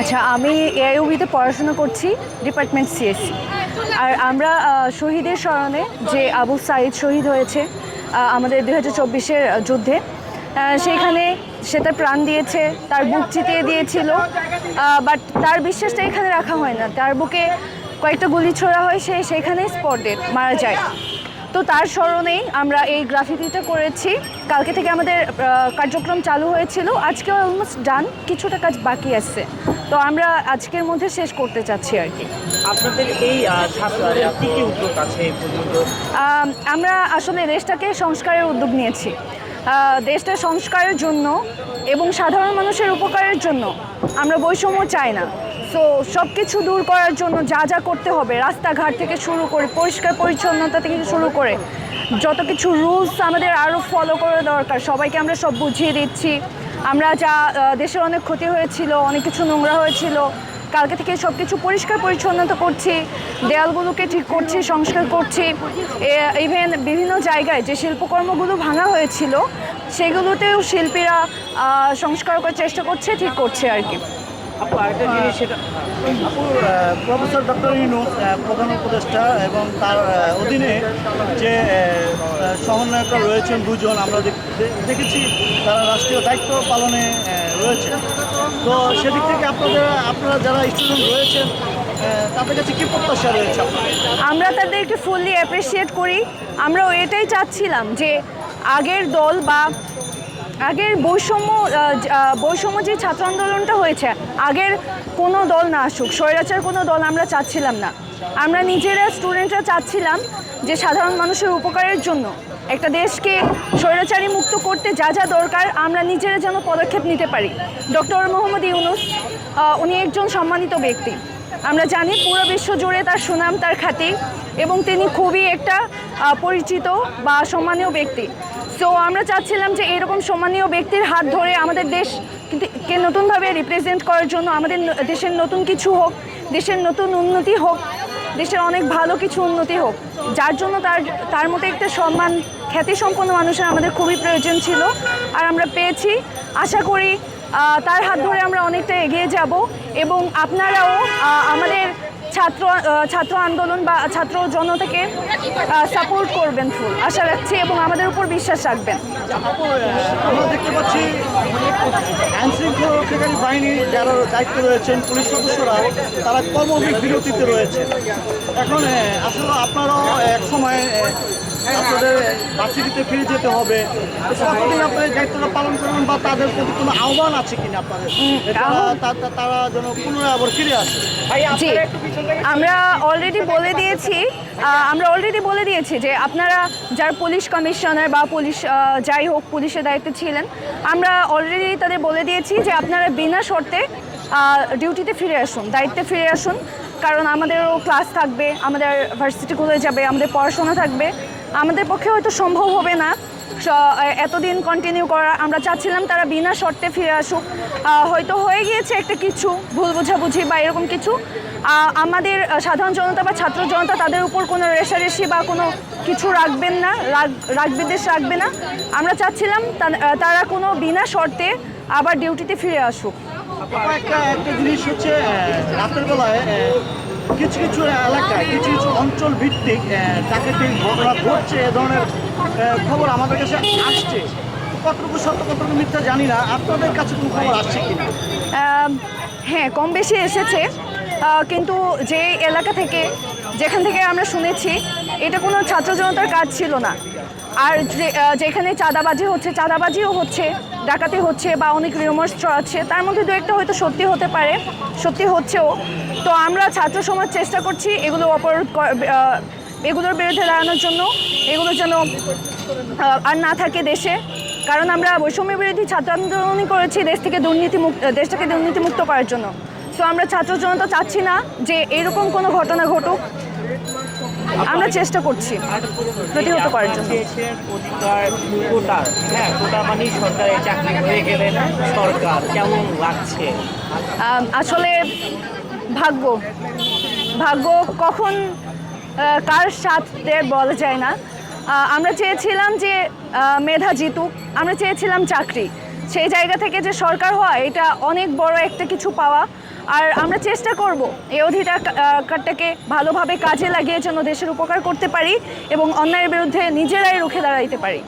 আচ্ছা আমি এআইউবিতে পড়াশোনা করছি ডিপার্টমেন্ট সিএসসি আর আমরা শহীদের স্মরণে যে আবু সাইদ শহীদ হয়েছে আমাদের দুই হাজার চব্বিশের যুদ্ধে সেইখানে সে তার প্রাণ দিয়েছে, তার বুক চিতিয়ে দিয়েছিল বাট তার বিশ্বাসটা এখানে রাখা হয় না। তার বুকে কয়েকটা গুলি ছোড়া হয়, সে সেখানেই স্পটেড মারা যায়। তো তার স্মরণেই আমরা এই গ্রাফিতিটা করেছি। কালকে থেকে আমাদের কার্যক্রম চালু হয়েছিল। আজকে অলমোস্ট ডান কিছুটা কাজ বাকি আছে। তো আমরা আজকের মধ্যে শেষ করতে চাচ্ছি আর কি। আপনাদের এই উদ্যোগ আছে আমরা আসলে দেশটাকে সংস্কারের উদ্যোগ নিয়েছি। দেশটা সংস্কারের জন্য এবং সাধারণ মানুষের উপকারের জন্য আমরা বৈষম্য চাই না। সো সব কিছু দূর করার জন্য যা যা করতে হবে, রাস্তাঘাট থেকে শুরু করে, পরিষ্কার পরিচ্ছন্নতা থেকে শুরু করে, যত কিছু রুলস আমাদের আরও ফলো করা দরকার, সবাইকে আমরা সব বুঝিয়ে দিচ্ছি। আমরা যা দেশের অনেক ক্ষতি হয়েছিল, অনেক কিছু নোংরা হয়েছিল, কালকে থেকে সব কিছু পরিষ্কার পরিচ্ছন্নতা করছি, দেয়ালগুলোকে ঠিক করছি, সংস্কার করছি। ইভেন বিভিন্ন জায়গায় যে শিল্পকর্মগুলো ভাঙা হয়েছিল, সেগুলোতেও শিল্পীরা সংস্কার করার চেষ্টা করছে, ঠিক করছে আর কি। আপু আরেকটা জিনিস সেটা আপু প্রফেসর ডক্টর ইউনুস প্রধান উপদেষ্টা এবং তার অধীনে যে সমন্বয়করা রয়েছেন দুজন আমরা দেখেছি তারা রাষ্ট্রীয় দায়িত্ব পালনে রয়েছে তো সেদিক থেকে আপনাদের আপনারা যারা স্টুডেন্ট রয়েছেন তাদের কাছে কী প্রত্যাশা রয়েছে আমরা তাদেরকে ফুললি অ্যাপ্রিসিয়েট করি। আমরাও এটাই চাচ্ছিলাম যে আগের দল বা আগের বৈষম্য বৈষম্য যে ছাত্র আন্দোলনটা হয়েছে, আগের কোনো দল না আসুক, স্বৈরাচার কোনো দল আমরা চাচ্ছিলাম না। আমরা নিজেরা স্টুডেন্টরা চাচ্ছিলাম যে সাধারণ মানুষের উপকারের জন্য একটা দেশকে স্বৈরাচারী মুক্ত করতে যা যা দরকার আমরা নিজেরা যেন পদক্ষেপ নিতে পারি। ডক্টর মোহাম্মদ ইউনুস উনি একজন সম্মানিত ব্যক্তি। আমরা জানি পুরো বিশ্ব জুড়ে তার সুনাম, তার খ্যাতি এবং তিনি খুবই একটা পরিচিত বা সম্মানীয় ব্যক্তি। সো আমরা চাচ্ছিলাম যে এরকম সম্মানীয় ব্যক্তির হাত ধরে আমাদের দেশ কে নতুনভাবে রিপ্রেজেন্ট করার জন্য আমাদের দেশের নতুন কিছু হোক, দেশের নতুন উন্নতি হোক, দেশের অনেক ভালো কিছু উন্নতি হোক, যার জন্য তার তার মতো একটা সম্মান খ্যাতি সম্পন্ন মানুষের আমাদের খুবই প্রয়োজন ছিল। আর আমরা পেয়েছি। আশা করি তার হাত ধরে আমরা অনেকটা এগিয়ে যাব এবং আপনারাও আমাদের ছাত্র ছাত্র আন্দোলন বা ছাত্র জনতাকে সাপোর্ট করবেন ফুল। আশা রাখছি এবং আমাদের উপর বিশ্বাস রাখবেন। আমরা দেখতে পাচ্ছি বাহিনী যারা দায়িত্ব রয়েছেন, পুলিশ সদস্যরা, তারা কর্মবিরতিতে রয়েছে। এখন আসলে আপনারাও এক সময় আপনাদের ভার্সিটিতে ফিরে যেতে হবে। কতদিন আপনাদের দায়িত্বটা পালন করবেন বা তাদের প্রতি কোনো আহ্বান আছে কিনা আপনাদের? তারা- যেন পুনরায় আবার ফিরে আসে। জি আমরা অলরেডি বলে দিয়েছি আমরা অলরেডি বলে দিয়েছি যে আপনারা যারা পুলিশ কমিশনার বা পুলিশ যাই হোক পুলিশের দায়িত্বে ছিলেন আমরা অলরেডি তাদের বলে দিয়েছি যে আপনারা বিনা শর্তে ডিউটিতে ফিরে আসুন দায়িত্বে ফিরে আসুন। কারণ আমাদেরও ক্লাস থাকবে আমাদের ভার্সিটি ভার্সিটিগুলো যাবে আমাদের পড়াশোনা থাকবে। আমাদের পক্ষে হয়তো সম্ভব হবে না। এতদিন কন্টিনিউ করা, আমরা চাচ্ছিলাম তারা বিনা শর্তে ফিরে আসুক। হয়তো হয়ে গিয়েছে একটা কিছু, ভুল বোঝাবুঝি বা এরকম কিছু। আমাদের সাধারণ জনতা বা ছাত্র জনতা তাদের উপর কোনো রেশারেশি বা কোনো কিছু রাখবেন না, রাগ বিদ্বেষ রাখবে না। আমরা চাচ্ছিলাম তারা কোনো বিনা শর্তে আবার ডিউটিতে ফিরে আসুক। একটা একটা জিনিস হচ্ছে রাতের বেলায় কিছু কিছু এলাকায় কিছু কিছু অঞ্চল ভিত্তিক আহ, ডাকাতি ঘটনা ঘটছে এ ধরনের খবর আমাদের কাছে আসছে। কতটুকু সত্য কতটুকু মিথ্যা জানি না। আপনাদের কাছে কোনো খবর আসছে আম, হ্যাঁ কম বেশি এসেছে কিন্তু যে এলাকা থেকে যেখান থেকে আমরা শুনেছি এটা কোনো ছাত্র জনতার কাজ ছিল না। আর যে যেখানে চাঁদাবাজি হচ্ছে চাঁদাবাজিও হচ্ছে ডাকাতি হচ্ছে বা অনেক রিউমার্স ছড়াচ্ছে তার মধ্যে দু একটা হয়তো সত্যি হতে পারে সত্যি হচ্ছেও। তো আমরা ছাত্র সমাজ চেষ্টা করছি এগুলো অপরাধ ক- এগুলোর বিরুদ্ধে দাঁড়ানোর জন্য এগুলো যেন আর না থাকে দেশে। কারণ আমরা বৈষম্য বিরোধী ছাত্র আন্দোলনই করেছি দেশ থেকে দুর্নীতি মুক্ত দেশটাকে দুর্নীতিমুক্ত করার জন্য। সো আমরা ছাত্র জনতা চাচ্ছি না যে এরকম কোনো ঘটনা ঘটুক। আমরা চেষ্টা করছি প্রতিহত করার জন্য। অধিকার কোটা হ্যাঁ কোটা মানে সরকারি চাকরি হয়ে গেলেন সরকার কেমন লাগছে? আসলে ভাগ্য। ভাগ্য কখন কার সাথে বলা যায় না। আমরা চেয়েছিলাম যে মেধা জিতুক, আমরা চেয়েছিলাম চাকরি। সেই জায়গা থেকে যে সরকার হওয়া, এটা অনেক বড় একটা কিছু পাওয়া। আর আমরা চেষ্টা করব এই অধিকারটাকে ভালোভাবে কাজে লাগিয়ে যেন দেশের উপকার করতে পারি এবং অন্যায়ের বিরুদ্ধে নিজেরাই রুখে দাঁড়াইতে পারি।